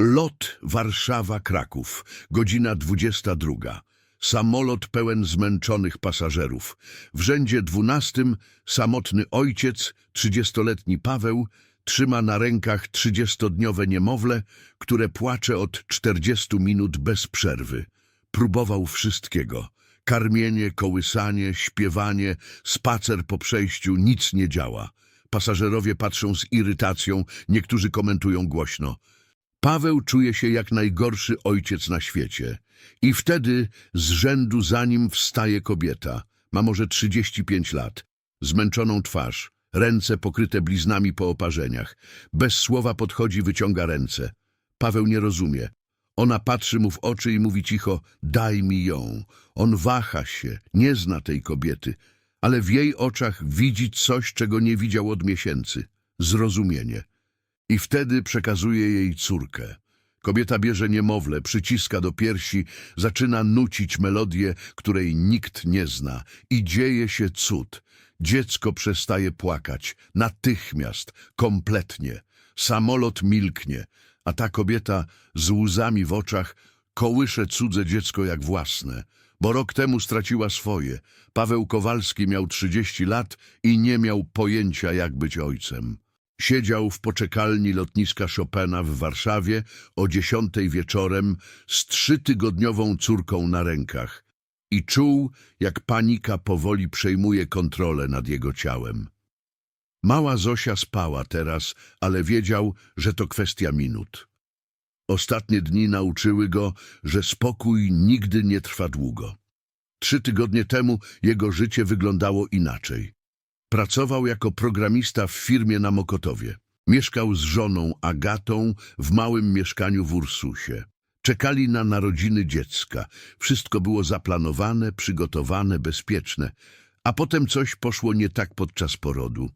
Lot Warszawa-Kraków, godzina 22. Samolot pełen zmęczonych pasażerów. W rzędzie dwunastym samotny ojciec, trzydziestoletni Paweł, trzyma na rękach trzydziestodniowe niemowlę, które płacze od czterdziestu minut bez przerwy. Próbował wszystkiego. Karmienie, kołysanie, śpiewanie, spacer po przejściu, nic nie działa. Pasażerowie patrzą z irytacją, niektórzy komentują głośno. Paweł czuje się jak najgorszy ojciec na świecie. I wtedy z rzędu za nim wstaje kobieta. Ma może 35 lat. Zmęczoną twarz, ręce pokryte bliznami po oparzeniach. Bez słowa podchodzi, wyciąga ręce. Paweł nie rozumie. Ona patrzy mu w oczy i mówi cicho, daj mi ją. On waha się, nie zna tej kobiety, ale w jej oczach widzi coś, czego nie widział od miesięcy. Zrozumienie. I wtedy przekazuje jej córkę. Kobieta bierze niemowlę, przyciska do piersi, zaczyna nucić melodię, której nikt nie zna. I dzieje się cud. Dziecko przestaje płakać. Natychmiast, kompletnie. Samolot milknie, a ta kobieta z łzami w oczach kołysze cudze dziecko jak własne. Bo rok temu straciła swoje. Paweł Kowalski miał 30 lat i nie miał pojęcia, jak być ojcem. Siedział w poczekalni lotniska Chopina w Warszawie o dziesiątej wieczorem z trzytygodniową córką na rękach i czuł, jak panika powoli przejmuje kontrolę nad jego ciałem. Mała Zosia spała teraz, ale wiedział, że to kwestia minut. Ostatnie dni nauczyły go, że spokój nigdy nie trwa długo. Trzy tygodnie temu jego życie wyglądało inaczej. Pracował jako programista w firmie na Mokotowie. Mieszkał z żoną Agatą w małym mieszkaniu w Ursusie. Czekali na narodziny dziecka. Wszystko było zaplanowane, przygotowane, bezpieczne. A potem coś poszło nie tak podczas porodu.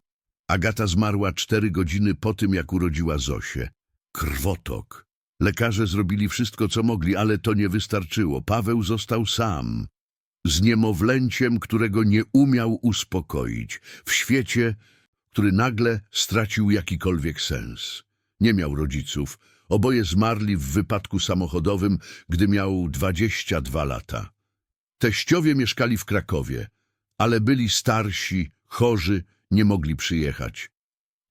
Agata zmarła cztery godziny po tym, jak urodziła Zosię. Krwotok. Lekarze zrobili wszystko, co mogli, ale to nie wystarczyło. Paweł został sam z niemowlęciem, którego nie umiał uspokoić, w świecie, który nagle stracił jakikolwiek sens. Nie miał rodziców, oboje zmarli w wypadku samochodowym, gdy miał 22 lata. Teściowie mieszkali w Krakowie, ale byli starsi, chorzy, nie mogli przyjechać.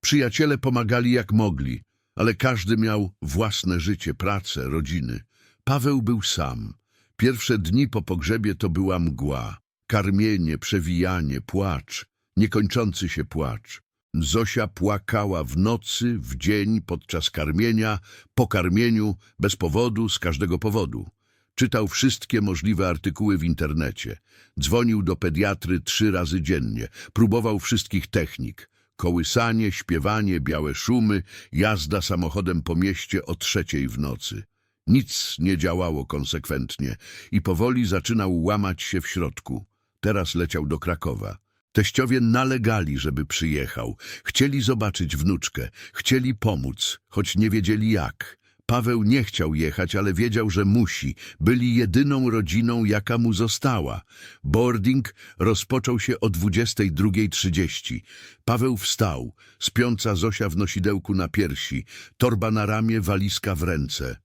Przyjaciele pomagali jak mogli, ale każdy miał własne życie, pracę, rodziny. Paweł był sam. Pierwsze dni po pogrzebie to była mgła, karmienie, przewijanie, płacz, niekończący się płacz. Zosia płakała w nocy, w dzień, podczas karmienia, po karmieniu, bez powodu, z każdego powodu. Czytał wszystkie możliwe artykuły w internecie. Dzwonił do pediatry trzy razy dziennie. Próbował wszystkich technik. Kołysanie, śpiewanie, białe szumy, jazda samochodem po mieście o trzeciej w nocy. Nic nie działało konsekwentnie i powoli zaczynał łamać się w środku. Teraz leciał do Krakowa. Teściowie nalegali, żeby przyjechał. Chcieli zobaczyć wnuczkę, chcieli pomóc, choć nie wiedzieli jak. Paweł nie chciał jechać, ale wiedział, że musi. Byli jedyną rodziną, jaka mu została. Boarding rozpoczął się o 22.30. Paweł wstał, spiąca Zosia w nosidełku na piersi, torba na ramię, walizka w ręce.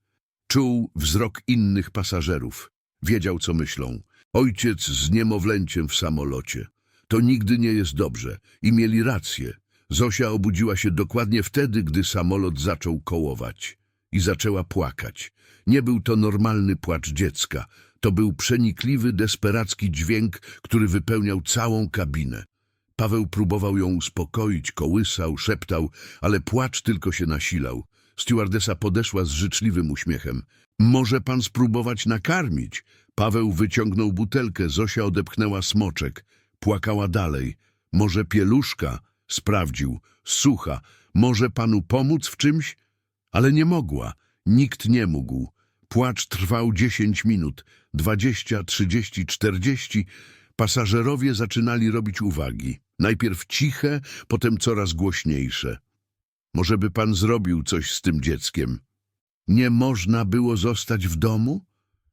Czuł wzrok innych pasażerów. Wiedział, co myślą. Ojciec z niemowlęciem w samolocie. To nigdy nie jest dobrze. I mieli rację. Zosia obudziła się dokładnie wtedy, gdy samolot zaczął kołować. I zaczęła płakać. Nie był to normalny płacz dziecka. To był przenikliwy, desperacki dźwięk, który wypełniał całą kabinę. Paweł próbował ją uspokoić, kołysał, szeptał, ale płacz tylko się nasilał. Stewardesa podeszła z życzliwym uśmiechem. Może pan spróbować nakarmić? Paweł wyciągnął butelkę, Zosia odepchnęła smoczek. Płakała dalej. Może pieluszka? Sprawdził. Sucha. Może panu pomóc w czymś? Ale nie mogła. Nikt nie mógł. Płacz trwał dziesięć minut, dwadzieścia, trzydzieści, czterdzieści. Pasażerowie zaczynali robić uwagi. Najpierw ciche, potem coraz głośniejsze. Może by pan zrobił coś z tym dzieckiem. Nie można było zostać w domu?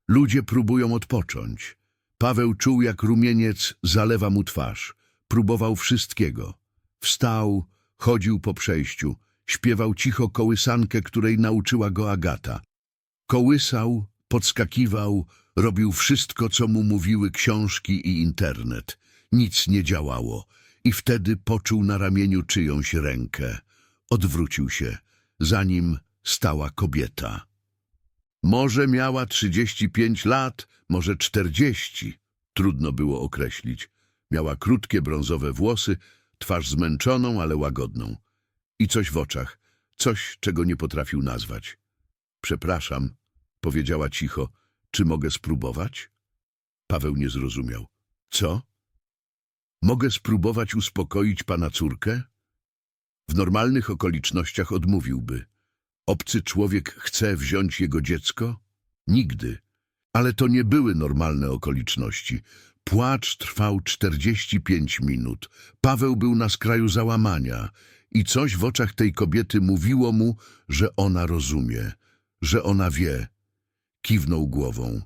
Ludzie próbują odpocząć. Paweł czuł, jak rumieniec zalewa mu twarz. Próbował wszystkiego. Wstał, chodził po przejściu. Śpiewał cicho kołysankę, której nauczyła go Agata. Kołysał, podskakiwał, robił wszystko, co mu mówiły książki i internet. Nic nie działało i wtedy poczuł na ramieniu czyjąś rękę. Odwrócił się. Za nim stała kobieta. Może miała 35 lat, może 40. Trudno było określić. Miała krótkie brązowe włosy, twarz zmęczoną, ale łagodną. I coś w oczach, coś, czego nie potrafił nazwać. Przepraszam, powiedziała cicho, czy mogę spróbować? Paweł nie zrozumiał. Co? Mogę spróbować uspokoić pana córkę? W normalnych okolicznościach odmówiłby. Obcy człowiek chce wziąć jego dziecko? Nigdy. Ale to nie były normalne okoliczności. Płacz trwał 45 minut. Paweł był na skraju załamania i coś w oczach tej kobiety mówiło mu, że ona rozumie, że ona wie. Kiwnął głową.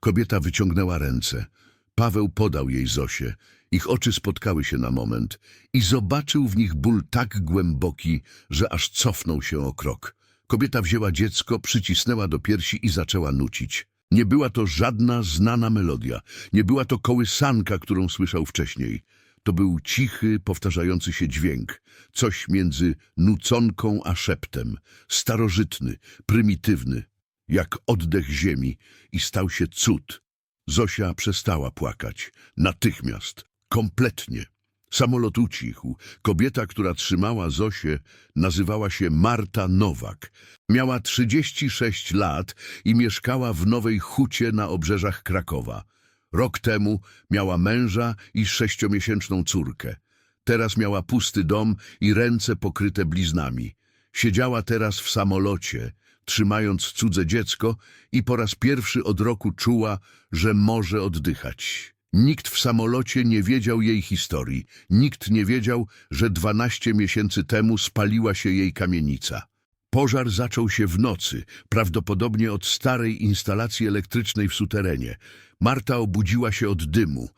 Kobieta wyciągnęła ręce. Paweł podał jej Zosię. Ich oczy spotkały się na moment i zobaczył w nich ból tak głęboki, że aż cofnął się o krok. Kobieta wzięła dziecko, przycisnęła do piersi i zaczęła nucić. Nie była to żadna znana melodia. Nie była to kołysanka, którą słyszał wcześniej. To był cichy, powtarzający się dźwięk. Coś między nuconką a szeptem. Starożytny, prymitywny, jak oddech ziemi i stał się cud. Zosia przestała płakać. Natychmiast. Kompletnie. Samolot ucichł. Kobieta, która trzymała Zosię, nazywała się Marta Nowak. Miała 36 lat i mieszkała w Nowej Hucie na obrzeżach Krakowa. Rok temu miała męża i sześciomiesięczną córkę. Teraz miała pusty dom i ręce pokryte bliznami. Siedziała teraz w samolocie, trzymając cudze dziecko i po raz pierwszy od roku czuła, że może oddychać. Nikt w samolocie nie wiedział jej historii. Nikt nie wiedział, że dwanaście miesięcy temu spaliła się jej kamienica. Pożar zaczął się w nocy, prawdopodobnie od starej instalacji elektrycznej w suterenie. Marta obudziła się od dymu.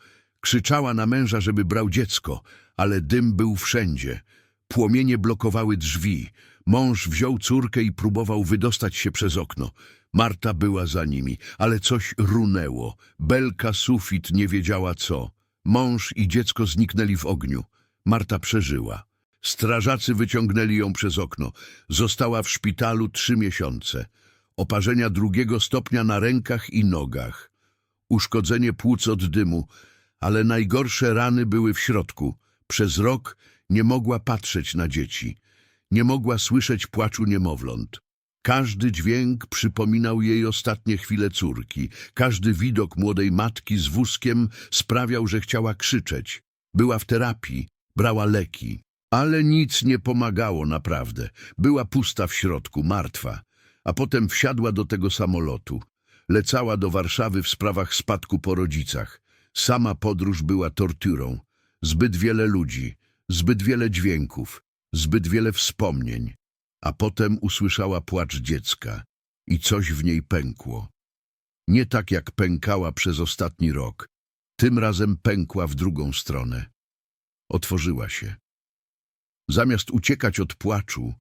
Krzyczała na męża, żeby brał dziecko, ale dym był wszędzie. Płomienie blokowały drzwi. Mąż wziął córkę i próbował wydostać się przez okno. Marta była za nimi, ale coś runęło. Belka sufit nie wiedziała co. Mąż i dziecko zniknęli w ogniu. Marta przeżyła. Strażacy wyciągnęli ją przez okno. Została w szpitalu trzy miesiące. Oparzenia drugiego stopnia na rękach i nogach. Uszkodzenie płuc od dymu, ale najgorsze rany były w środku. Przez rok nie mogła patrzeć na dzieci. Nie mogła słyszeć płaczu niemowląt. Każdy dźwięk przypominał jej ostatnie chwile córki. Każdy widok młodej matki z wózkiem sprawiał, że chciała krzyczeć. Była w terapii, brała leki. Ale nic nie pomagało naprawdę. Była pusta w środku, martwa. A potem wsiadła do tego samolotu. Lecała do Warszawy w sprawach spadku po rodzicach. Sama podróż była torturą. Zbyt wiele ludzi, zbyt wiele dźwięków, zbyt wiele wspomnień. A potem usłyszała płacz dziecka i coś w niej pękło. Nie tak jak pękała przez ostatni rok. Tym razem pękła w drugą stronę. Otworzyła się. Zamiast uciekać od płaczu,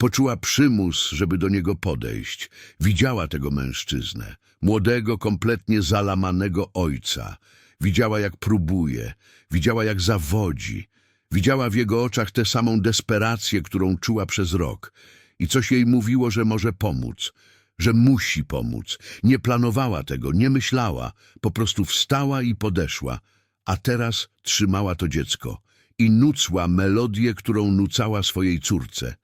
poczuła przymus, żeby do niego podejść. Widziała tego mężczyznę, młodego, kompletnie zalamanego ojca. Widziała, jak próbuje, widziała, jak zawodzi. Widziała w jego oczach tę samą desperację, którą czuła przez rok. I coś jej mówiło, że może pomóc, że musi pomóc. Nie planowała tego, nie myślała, po prostu wstała i podeszła. A teraz trzymała to dziecko i nucła melodię, którą nucała swojej córce.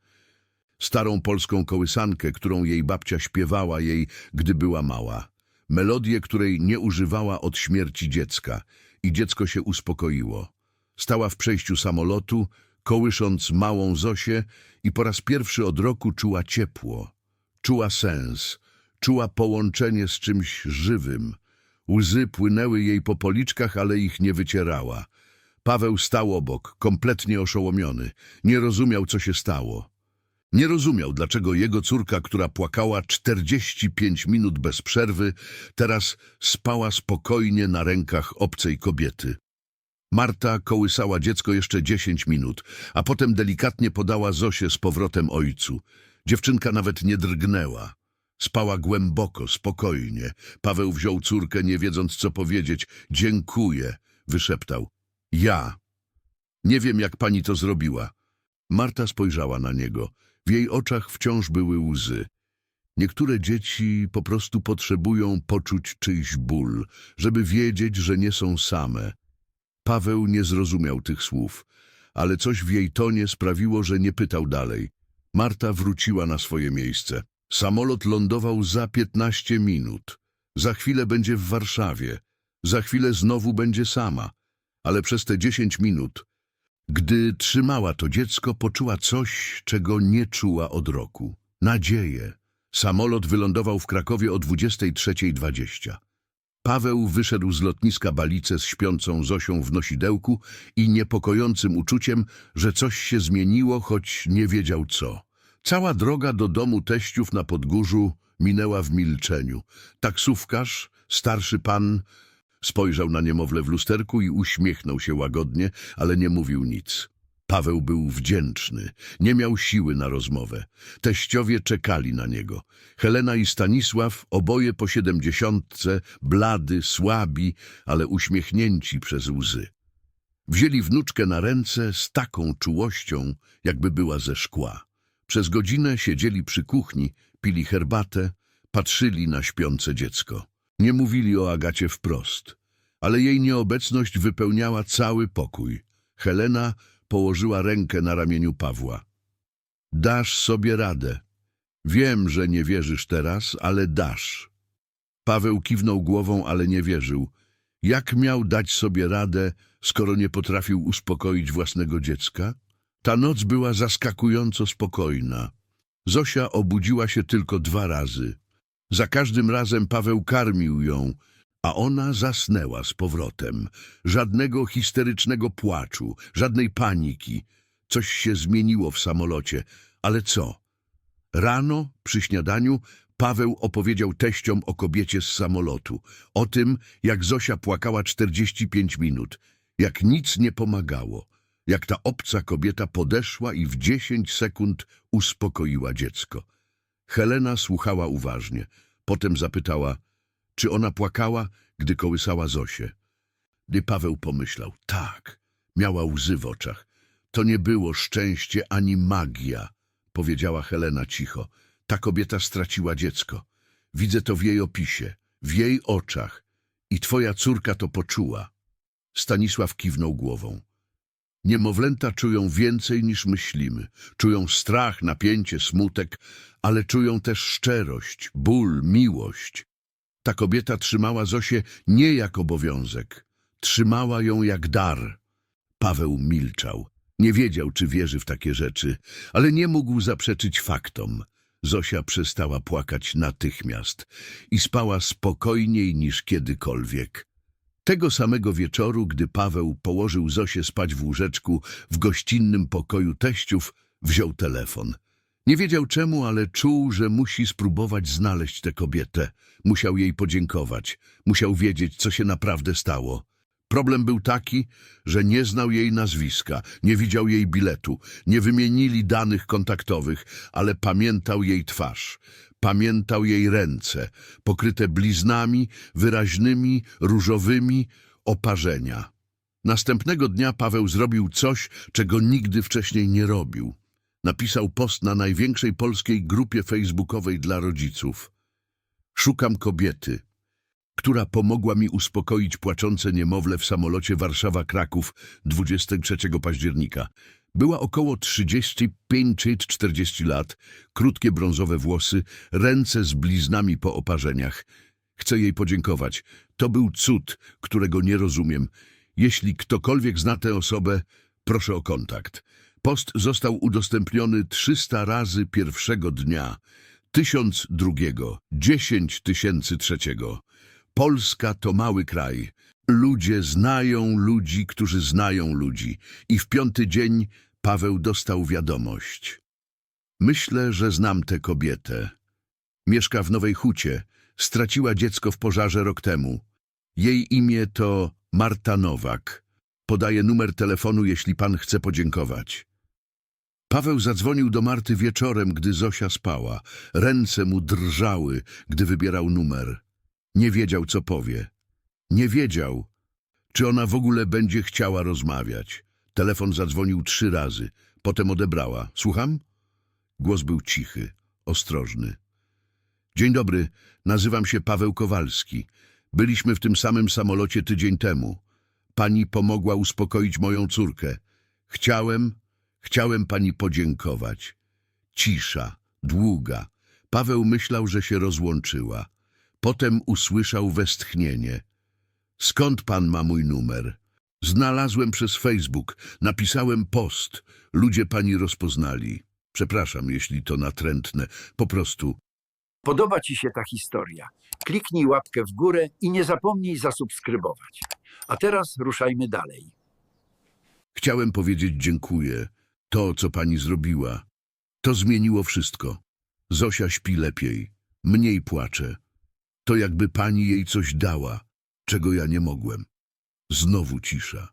Starą polską kołysankę, którą jej babcia śpiewała jej, gdy była mała. Melodię, której nie używała od śmierci dziecka i dziecko się uspokoiło. Stała w przejściu samolotu, kołysząc małą Zosię i po raz pierwszy od roku czuła ciepło. Czuła sens, czuła połączenie z czymś żywym. Łzy płynęły jej po policzkach, ale ich nie wycierała. Paweł stał obok, kompletnie oszołomiony. Nie rozumiał, co się stało. Nie rozumiał, dlaczego jego córka, która płakała 45 minut bez przerwy, teraz spała spokojnie na rękach obcej kobiety. Marta kołysała dziecko jeszcze dziesięć minut, a potem delikatnie podała Zosię z powrotem ojcu. Dziewczynka nawet nie drgnęła. Spała głęboko, spokojnie. Paweł wziął córkę, nie wiedząc co powiedzieć. Dziękuję, wyszeptał. Ja. Nie wiem, jak pani to zrobiła. Marta spojrzała na niego. W jej oczach wciąż były łzy. Niektóre dzieci po prostu potrzebują poczuć czyjś ból, żeby wiedzieć, że nie są same. Paweł nie zrozumiał tych słów, ale coś w jej tonie sprawiło, że nie pytał dalej. Marta wróciła na swoje miejsce. Samolot lądował za piętnaście minut. Za chwilę będzie w Warszawie. Za chwilę znowu będzie sama. Ale przez te dziesięć minut, gdy trzymała to dziecko, poczuła coś, czego nie czuła od roku. Nadzieję. Samolot wylądował w Krakowie o 23.20. Paweł wyszedł z lotniska Balice z śpiącą Zosią w nosidełku i niepokojącym uczuciem, że coś się zmieniło, choć nie wiedział co. Cała droga do domu teściów na Podgórzu minęła w milczeniu. Taksówkarz, starszy pan, spojrzał na niemowlę w lusterku i uśmiechnął się łagodnie, ale nie mówił nic. Paweł był wdzięczny, nie miał siły na rozmowę. Teściowie czekali na niego. Helena i Stanisław, oboje po siedemdziesiątce, blady, słabi, ale uśmiechnięci przez łzy. Wzięli wnuczkę na ręce z taką czułością, jakby była ze szkła. Przez godzinę siedzieli przy kuchni, pili herbatę, patrzyli na śpiące dziecko. Nie mówili o Agacie wprost, ale jej nieobecność wypełniała cały pokój. Helena położyła rękę na ramieniu Pawła. Dasz sobie radę. Wiem, że nie wierzysz teraz, ale dasz. Paweł kiwnął głową, ale nie wierzył. Jak miał dać sobie radę, skoro nie potrafił uspokoić własnego dziecka? Ta noc była zaskakująco spokojna. Zosia obudziła się tylko dwa razy. Za każdym razem Paweł karmił ją, a ona zasnęła z powrotem. Żadnego histerycznego płaczu, żadnej paniki. Coś się zmieniło w samolocie. Ale co? Rano, przy śniadaniu, Paweł opowiedział teściom o kobiecie z samolotu. O tym, jak Zosia płakała 45 minut. Jak nic nie pomagało. Jak ta obca kobieta podeszła i w 10 sekund uspokoiła dziecko. Helena słuchała uważnie. Potem zapytała, czy ona płakała, gdy kołysała Zosię. Gdy Paweł pomyślał, tak, miała łzy w oczach. To nie było szczęście ani magia, powiedziała Helena cicho. Ta kobieta straciła dziecko. Widzę to w jej opisie, w jej oczach. I twoja córka to poczuła. Stanisław kiwnął głową. Niemowlęta czują więcej niż myślimy. Czują strach, napięcie, smutek, ale czują też szczerość, ból, miłość. Ta kobieta trzymała Zosię nie jak obowiązek. Trzymała ją jak dar. Paweł milczał. Nie wiedział, czy wierzy w takie rzeczy, ale nie mógł zaprzeczyć faktom. Zosia przestała płakać natychmiast i spała spokojniej niż kiedykolwiek. Tego samego wieczoru, gdy Paweł położył Zosię spać w łóżeczku w gościnnym pokoju teściów, wziął telefon. Nie wiedział czemu, ale czuł, że musi spróbować znaleźć tę kobietę. Musiał jej podziękować. Musiał wiedzieć, co się naprawdę stało. Problem był taki, że nie znał jej nazwiska, nie widział jej biletu, nie wymienili danych kontaktowych, ale pamiętał jej twarz. Pamiętał jej ręce, pokryte bliznami, wyraźnymi, różowymi, oparzenia. Następnego dnia Paweł zrobił coś, czego nigdy wcześniej nie robił. Napisał post na największej polskiej grupie facebookowej dla rodziców. Szukam kobiety, która pomogła mi uspokoić płaczące niemowlę w samolocie Warszawa-Kraków 23 października. Była około 35-40 lat, krótkie brązowe włosy, ręce z bliznami po oparzeniach. Chcę jej podziękować. To był cud, którego nie rozumiem. Jeśli ktokolwiek zna tę osobę, proszę o kontakt. Post został udostępniony 300 razy pierwszego dnia, tysiąc drugiego, dziesięć tysięcy trzeciego. Polska to mały kraj. Ludzie znają ludzi, którzy znają ludzi. I w piąty dzień Paweł dostał wiadomość. Myślę, że znam tę kobietę. Mieszka w Nowej Hucie. Straciła dziecko w pożarze rok temu. Jej imię to Marta Nowak. Podaję numer telefonu, jeśli pan chce podziękować. Paweł zadzwonił do Marty wieczorem, gdy Zosia spała. Ręce mu drżały, gdy wybierał numer. Nie wiedział, co powie. Nie wiedział, czy ona w ogóle będzie chciała rozmawiać. Telefon zadzwonił trzy razy. Potem odebrała. Słucham? Głos był cichy, ostrożny. Dzień dobry, nazywam się Paweł Kowalski. Byliśmy w tym samym samolocie tydzień temu. Pani pomogła uspokoić moją córkę. Chciałem, chciałem pani podziękować. Cisza, długa. Paweł myślał, że się rozłączyła. Potem usłyszał westchnienie. Skąd pan ma mój numer? Znalazłem przez Facebook. Napisałem post. Ludzie pani rozpoznali. Przepraszam, jeśli to natrętne. Po prostu Podoba Ci się ta historia? Kliknij łapkę w górę i nie zapomnij zasubskrybować. A teraz ruszajmy dalej. chciałem powiedzieć dziękuję. To, co pani zrobiła, to zmieniło wszystko. Zosia śpi lepiej, mniej płacze. To jakby pani jej coś dała, czego ja nie mogłem. Znowu cisza.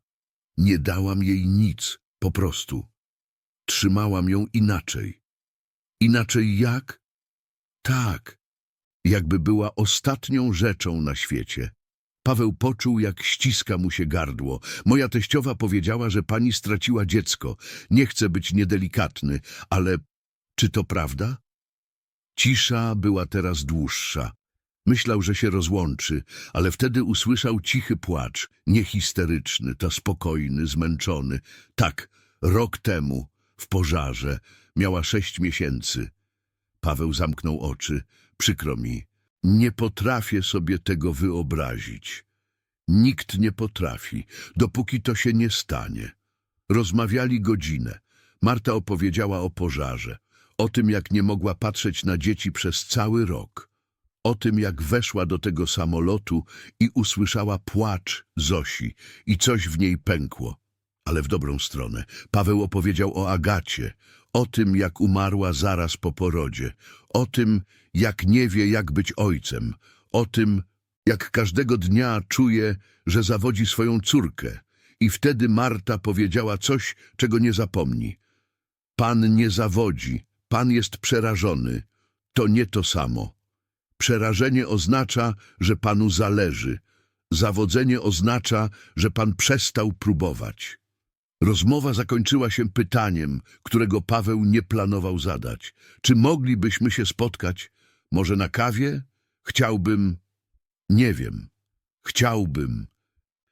Nie dałam jej nic, po prostu. Trzymałam ją inaczej. Inaczej jak? Tak, jakby była ostatnią rzeczą na świecie. Paweł poczuł, jak ściska mu się gardło. Moja teściowa powiedziała, że pani straciła dziecko. Nie chcę być niedelikatny, ale czy to prawda? Cisza była teraz dłuższa. Myślał, że się rozłączy, ale wtedy usłyszał cichy płacz, nie histeryczny, to spokojny, zmęczony. Tak, rok temu, w pożarze, miała sześć miesięcy. Paweł zamknął oczy. Przykro mi, nie potrafię sobie tego wyobrazić. Nikt nie potrafi, dopóki to się nie stanie. Rozmawiali godzinę. Marta opowiedziała o pożarze, o tym, jak nie mogła patrzeć na dzieci przez cały rok, o tym, jak weszła do tego samolotu i usłyszała płacz Zosi i coś w niej pękło. Ale w dobrą stronę. Paweł opowiedział o Agacie, o tym, jak umarła zaraz po porodzie, o tym, jak nie wie, jak być ojcem, o tym, jak każdego dnia czuje, że zawodzi swoją córkę. I wtedy Marta powiedziała coś, czego nie zapomni. Pan nie zawodzi, pan jest przerażony. To nie to samo. Przerażenie oznacza, że panu zależy. Zawodzenie oznacza, że pan przestał próbować. Rozmowa zakończyła się pytaniem, którego Paweł nie planował zadać. Czy moglibyśmy się spotkać? Może na kawie? Chciałbym... Nie wiem. Chciałbym,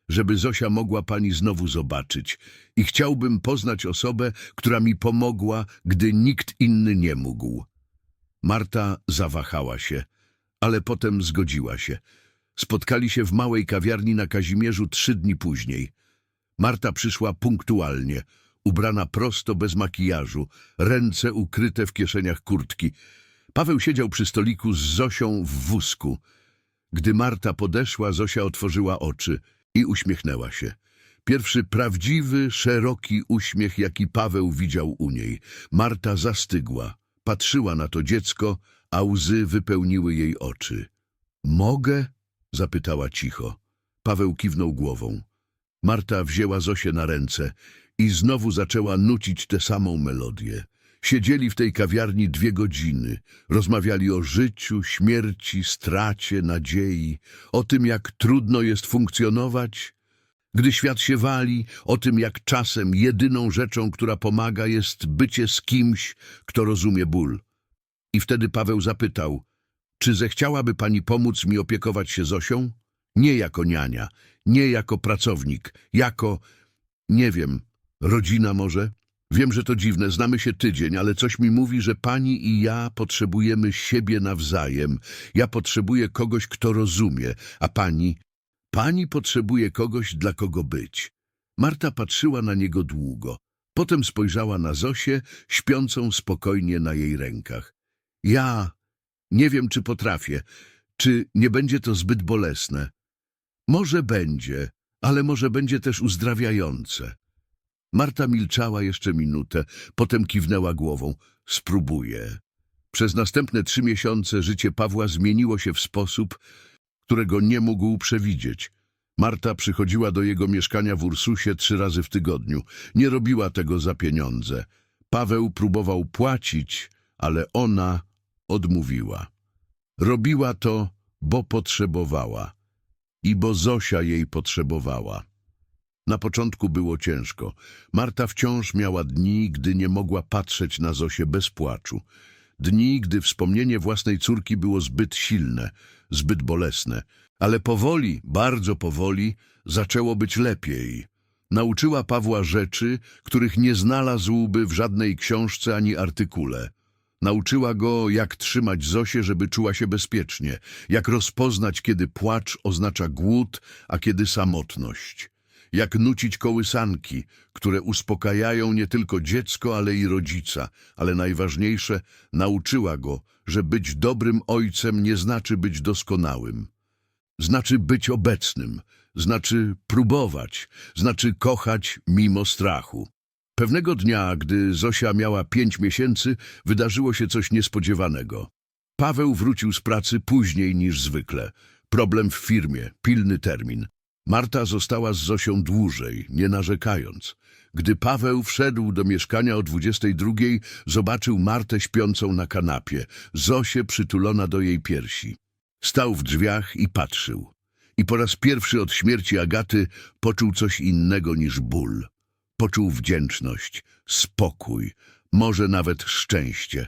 żeby Zosia mogła pani znowu zobaczyć i chciałbym poznać osobę, która mi pomogła, gdy nikt inny nie mógł. Marta zawahała się, ale potem zgodziła się. Spotkali się w małej kawiarni na Kazimierzu trzy dni później. Marta przyszła punktualnie, ubrana prosto, bez makijażu, ręce ukryte w kieszeniach kurtki. Paweł siedział przy stoliku z Zosią w wózku. Gdy Marta podeszła, Zosia otworzyła oczy i uśmiechnęła się. Pierwszy prawdziwy, szeroki uśmiech, jaki Paweł widział u niej. Marta zastygła, patrzyła na to dziecko, a łzy wypełniły jej oczy. Mogę? zapytała cicho. Paweł kiwnął głową. Marta wzięła Zosię na ręce i znowu zaczęła nucić tę samą melodię. Siedzieli w tej kawiarni dwie godziny, rozmawiali o życiu, śmierci, stracie, nadziei, o tym, jak trudno jest funkcjonować, gdy świat się wali, o tym, jak czasem jedyną rzeczą, która pomaga, jest bycie z kimś, kto rozumie ból. I wtedy Paweł zapytał, czy zechciałaby pani pomóc mi opiekować się Zosią? Nie jako niania, nie jako pracownik, jako, nie wiem, rodzina może? Wiem, że to dziwne, znamy się tydzień, ale coś mi mówi, że pani i ja potrzebujemy siebie nawzajem. Ja potrzebuję kogoś, kto rozumie, a pani... Pani potrzebuje kogoś, dla kogo być. Marta patrzyła na niego długo. Potem spojrzała na Zosię, śpiącą spokojnie na jej rękach. Ja nie wiem, czy potrafię, czy nie będzie to zbyt bolesne. Może będzie, ale może będzie też uzdrawiające. Marta milczała jeszcze minutę, potem kiwnęła głową. Spróbuję. Przez następne trzy miesiące życie Pawła zmieniło się w sposób, którego nie mógł przewidzieć. Marta przychodziła do jego mieszkania w Ursusie trzy razy w tygodniu. Nie robiła tego za pieniądze. Paweł próbował płacić, ale ona odmówiła. Robiła to, bo potrzebowała i bo Zosia jej potrzebowała. Na początku było ciężko. Marta wciąż miała dni, gdy nie mogła patrzeć na Zosię bez płaczu. Dni, gdy wspomnienie własnej córki było zbyt silne, zbyt bolesne. Ale powoli, bardzo powoli, zaczęło być lepiej. Nauczyła Pawła rzeczy, których nie znalazłby w żadnej książce ani artykule. Nauczyła go, jak trzymać Zosię, żeby czuła się bezpiecznie, jak rozpoznać, kiedy płacz oznacza głód, a kiedy samotność, jak nucić kołysanki, które uspokajają nie tylko dziecko, ale i rodzica, ale najważniejsze, nauczyła go, że być dobrym ojcem nie znaczy być doskonałym. Znaczy być obecnym, znaczy próbować, znaczy kochać mimo strachu. Pewnego dnia, gdy Zosia miała pięć miesięcy, wydarzyło się coś niespodziewanego. Paweł wrócił z pracy później niż zwykle. Problem w firmie, pilny termin. Marta została z Zosią dłużej, nie narzekając. Gdy Paweł wszedł do mieszkania o dwudziestej drugiej, zobaczył Martę śpiącą na kanapie, Zosię przytulona do jej piersi. Stał w drzwiach i patrzył. I po raz pierwszy od śmierci Agaty poczuł coś innego niż ból. Poczuł wdzięczność, spokój, może nawet szczęście.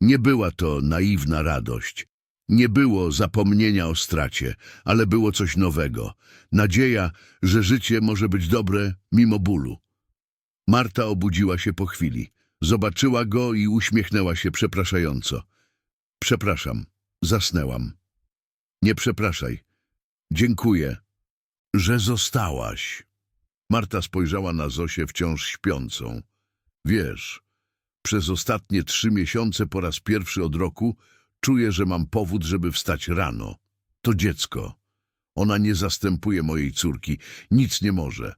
Nie była to naiwna radość. Nie było zapomnienia o stracie, ale było coś nowego. Nadzieja, że życie może być dobre mimo bólu. Marta obudziła się po chwili. Zobaczyła go i uśmiechnęła się przepraszająco. Przepraszam, zasnęłam. Nie przepraszaj. Dziękuję, że zostałaś. Marta spojrzała na Zosię wciąż śpiącą. Wiesz, przez ostatnie trzy miesiące po raz pierwszy od roku czuję, że mam powód, żeby wstać rano. To dziecko. Ona nie zastępuje mojej córki, nic nie może,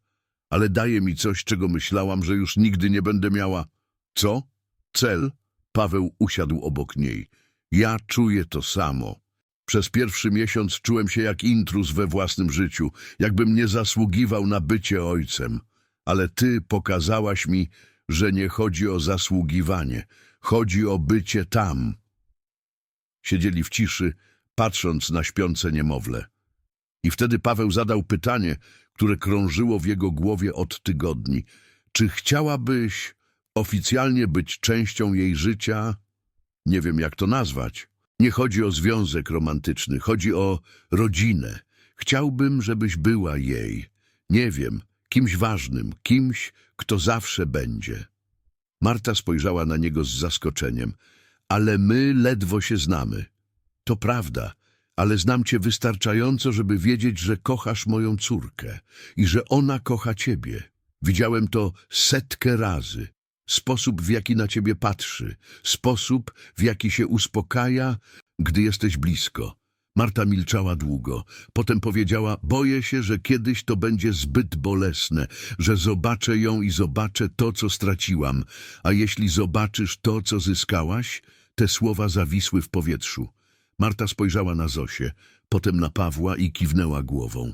ale daje mi coś, czego myślałam, że już nigdy nie będę miała. Co? Cel? Paweł usiadł obok niej. Ja czuję to samo. Przez pierwszy miesiąc czułem się jak intruz we własnym życiu, jakbym nie zasługiwał na bycie ojcem. Ale ty pokazałaś mi, że nie chodzi o zasługiwanie, chodzi o bycie tam. Siedzieli w ciszy, patrząc na śpiące niemowlę. I wtedy Paweł zadał pytanie, które krążyło w jego głowie od tygodni. Czy chciałabyś oficjalnie być częścią jej życia? Nie wiem, jak to nazwać. Nie chodzi o związek romantyczny, chodzi o rodzinę. Chciałbym, żebyś była jej. Nie wiem, kimś ważnym, kimś, kto zawsze będzie. Marta spojrzała na niego z zaskoczeniem. Ale my ledwo się znamy. To prawda, ale znam cię wystarczająco, żeby wiedzieć, że kochasz moją córkę i że ona kocha ciebie. Widziałem to setkę razy. Sposób, w jaki na ciebie patrzy, sposób, w jaki się uspokaja, gdy jesteś blisko. Marta milczała długo. Potem powiedziała, boję się, że kiedyś to będzie zbyt bolesne, że zobaczę ją i zobaczę to, co straciłam. A jeśli zobaczysz to, co zyskałaś? Te słowa zawisły w powietrzu. Marta spojrzała na Zosię, potem na Pawła i kiwnęła głową.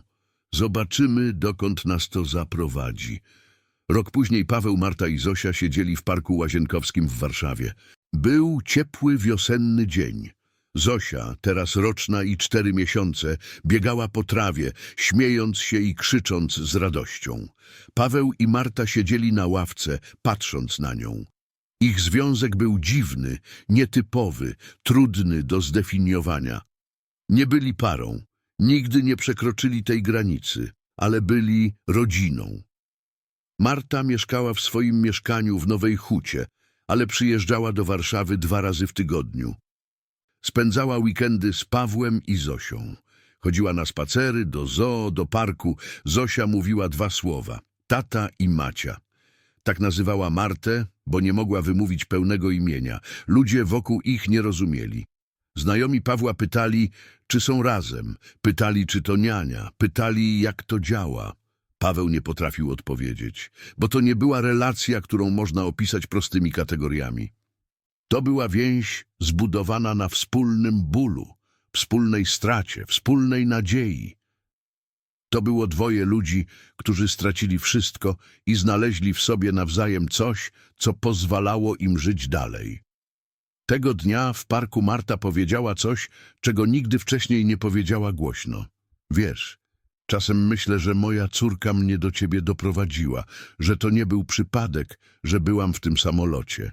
Zobaczymy, dokąd nas to zaprowadzi. Rok później Paweł, Marta i Zosia siedzieli w Parku Łazienkowskim w Warszawie. Był ciepły wiosenny dzień. Zosia, teraz roczna i cztery miesiące, biegała po trawie, śmiejąc się i krzycząc z radością. Paweł i Marta siedzieli na ławce, patrząc na nią. Ich związek był dziwny, nietypowy, trudny do zdefiniowania. Nie byli parą, nigdy nie przekroczyli tej granicy, ale byli rodziną. Marta mieszkała w swoim mieszkaniu w Nowej Hucie, ale przyjeżdżała do Warszawy dwa razy w tygodniu. Spędzała weekendy z Pawłem i Zosią. Chodziła na spacery, do zoo, do parku. Zosia mówiła dwa słowa – tata i Macia. Tak nazywała Martę, bo nie mogła wymówić pełnego imienia. Ludzie wokół ich nie rozumieli. Znajomi Pawła pytali, czy są razem. Pytali, czy to niania. Pytali, jak to działa. Paweł nie potrafił odpowiedzieć, bo to nie była relacja, którą można opisać prostymi kategoriami. To była więź zbudowana na wspólnym bólu, wspólnej stracie, wspólnej nadziei. To było dwoje ludzi, którzy stracili wszystko i znaleźli w sobie nawzajem coś, co pozwalało im żyć dalej. Tego dnia w parku Marta powiedziała coś, czego nigdy wcześniej nie powiedziała głośno. Wiesz, czasem myślę, że moja córka mnie do ciebie doprowadziła, że to nie był przypadek, że byłam w tym samolocie,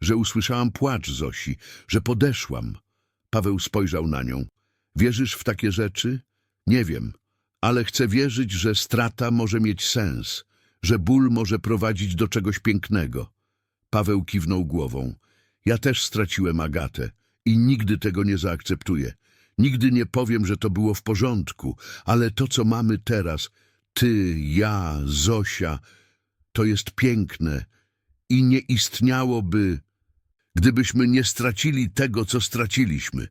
że usłyszałam płacz Zosi, że podeszłam. Paweł spojrzał na nią. Wierzysz w takie rzeczy? Nie wiem, ale chcę wierzyć, że strata może mieć sens, że ból może prowadzić do czegoś pięknego. Paweł kiwnął głową. Ja też straciłem Agatę i nigdy tego nie zaakceptuję. Nigdy nie powiem, że to było w porządku, ale to, co mamy teraz, ty, ja, Zosia, to jest piękne i nie istniałoby, gdybyśmy nie stracili tego, co straciliśmy.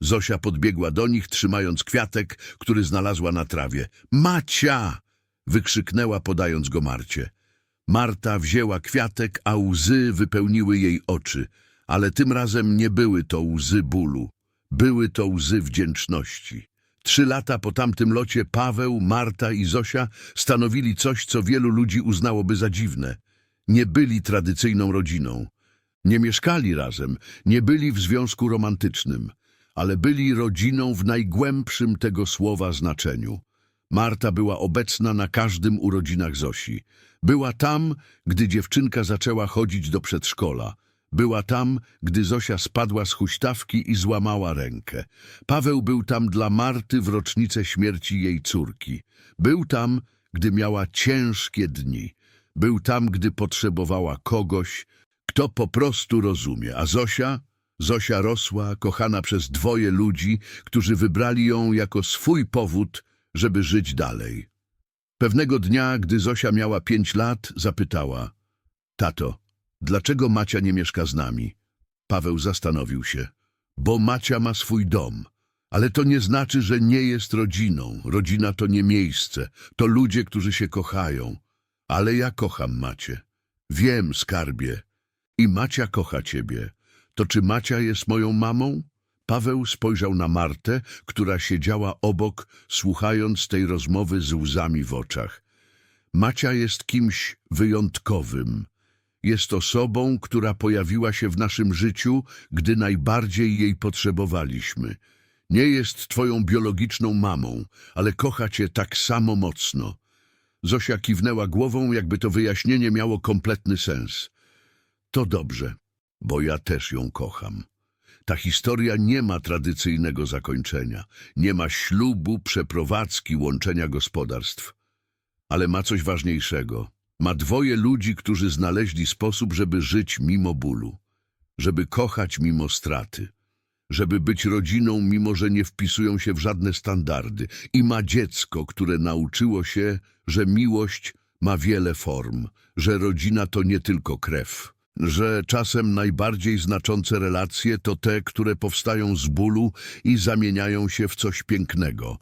Zosia podbiegła do nich, trzymając kwiatek, który znalazła na trawie. Macia! wykrzyknęła, podając go Marcie. Marta wzięła kwiatek, a łzy wypełniły jej oczy, ale tym razem nie były to łzy bólu. Były to łzy wdzięczności. Trzy lata po tamtym locie Paweł, Marta i Zosia stanowili coś, co wielu ludzi uznałoby za dziwne. Nie byli tradycyjną rodziną. Nie mieszkali razem, nie byli w związku romantycznym, ale byli rodziną w najgłębszym tego słowa znaczeniu. Marta była obecna na każdym urodzinach Zosi. Była tam, gdy dziewczynka zaczęła chodzić do przedszkola. Była tam, gdy Zosia spadła z huśtawki i złamała rękę. Paweł był tam dla Marty w rocznicę śmierci jej córki. Był tam, gdy miała ciężkie dni. Był tam, gdy potrzebowała kogoś, kto po prostu rozumie. A Zosia? Zosia rosła, kochana przez dwoje ludzi, którzy wybrali ją jako swój powód, żeby żyć dalej. Pewnego dnia, gdy Zosia miała pięć lat, zapytała – Tato, dlaczego Macia nie mieszka z nami? Paweł zastanowił się. Bo Macia ma swój dom. Ale to nie znaczy, że nie jest rodziną. Rodzina to nie miejsce. To ludzie, którzy się kochają. Ale ja kocham Macie. Wiem, skarbie. I Macia kocha ciebie. To czy Macia jest moją mamą? Paweł spojrzał na Martę, która siedziała obok, słuchając tej rozmowy z łzami w oczach. Macia jest kimś wyjątkowym. Jest osobą, która pojawiła się w naszym życiu, gdy najbardziej jej potrzebowaliśmy. Nie jest twoją biologiczną mamą, ale kocha cię tak samo mocno. Zosia kiwnęła głową, jakby to wyjaśnienie miało kompletny sens. To dobrze, bo ja też ją kocham. Ta historia nie ma tradycyjnego zakończenia, nie ma ślubu, przeprowadzki, łączenia gospodarstw. Ale ma coś ważniejszego. Ma dwoje ludzi, którzy znaleźli sposób, żeby żyć mimo bólu, żeby kochać mimo straty, żeby być rodziną, mimo że nie wpisują się w żadne standardy. I ma dziecko, które nauczyło się, że miłość ma wiele form, że rodzina to nie tylko krew że czasem najbardziej znaczące relacje to te, które powstają z bólu i zamieniają się w coś pięknego.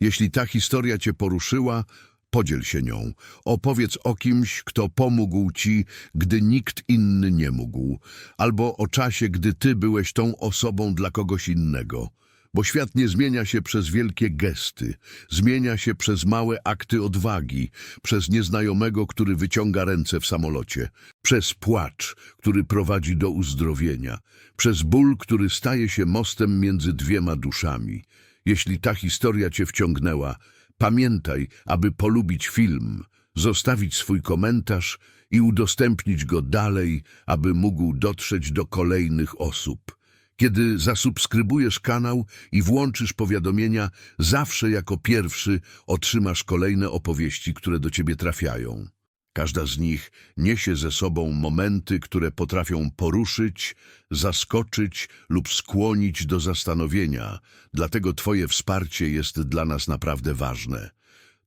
Jeśli ta historia cię poruszyła, podziel się nią. Opowiedz o kimś, kto pomógł ci, gdy nikt inny nie mógł, albo o czasie, gdy ty byłeś tą osobą dla kogoś innego. Bo świat nie zmienia się przez wielkie gesty, zmienia się przez małe akty odwagi, przez nieznajomego, który wyciąga ręce w samolocie, przez płacz, który prowadzi do uzdrowienia, przez ból, który staje się mostem między dwiema duszami. Jeśli ta historia cię wciągnęła, pamiętaj, aby polubić film, zostawić swój komentarz i udostępnić go dalej, aby mógł dotrzeć do kolejnych osób. Kiedy zasubskrybujesz kanał i włączysz powiadomienia, zawsze jako pierwszy otrzymasz kolejne opowieści, które do ciebie trafiają. Każda z nich niesie ze sobą momenty, które potrafią poruszyć, zaskoczyć lub skłonić do zastanowienia, dlatego Twoje wsparcie jest dla nas naprawdę ważne.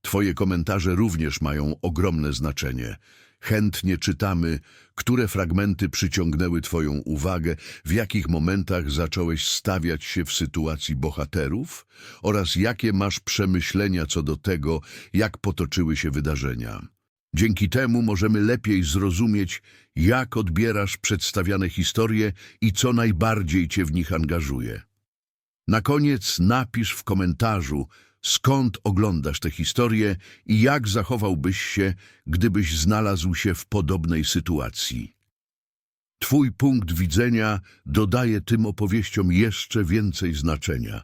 Twoje komentarze również mają ogromne znaczenie. Chętnie czytamy, które fragmenty przyciągnęły Twoją uwagę, w jakich momentach zacząłeś stawiać się w sytuacji bohaterów oraz jakie masz przemyślenia co do tego, jak potoczyły się wydarzenia. Dzięki temu możemy lepiej zrozumieć, jak odbierasz przedstawiane historie i co najbardziej Cię w nich angażuje. Na koniec napisz w komentarzu, skąd oglądasz tę historię i jak zachowałbyś się, gdybyś znalazł się w podobnej sytuacji. Twój punkt widzenia dodaje tym opowieściom jeszcze więcej znaczenia.